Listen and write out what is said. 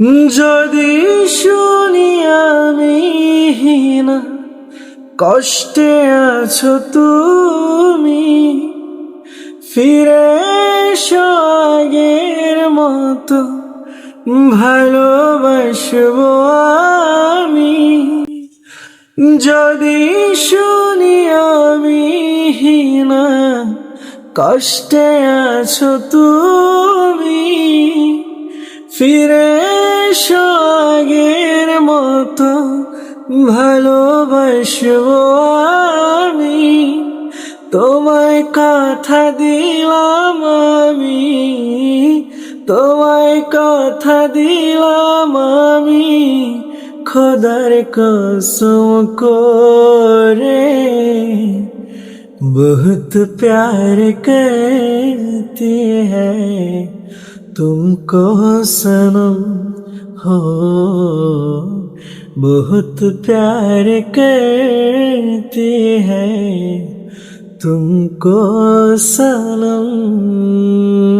যদি শুনি আমি হীনা, কষ্টে আছো তুমি। ফিরে আগের মতো, ভালোবাসবো আমি। যদি শুনি আমি হীনা, কষ্টে আছো তুমি। ফিরে আগের মতো ভালোবাসবো আমি তোমায় কথা দিলাম আমি তোমায় কথা দিলাম আমি খোদার কসম করে बहुत प्यार करती है तुमको सनम हो। बहुत प्यार करती हैं तुमको सनम।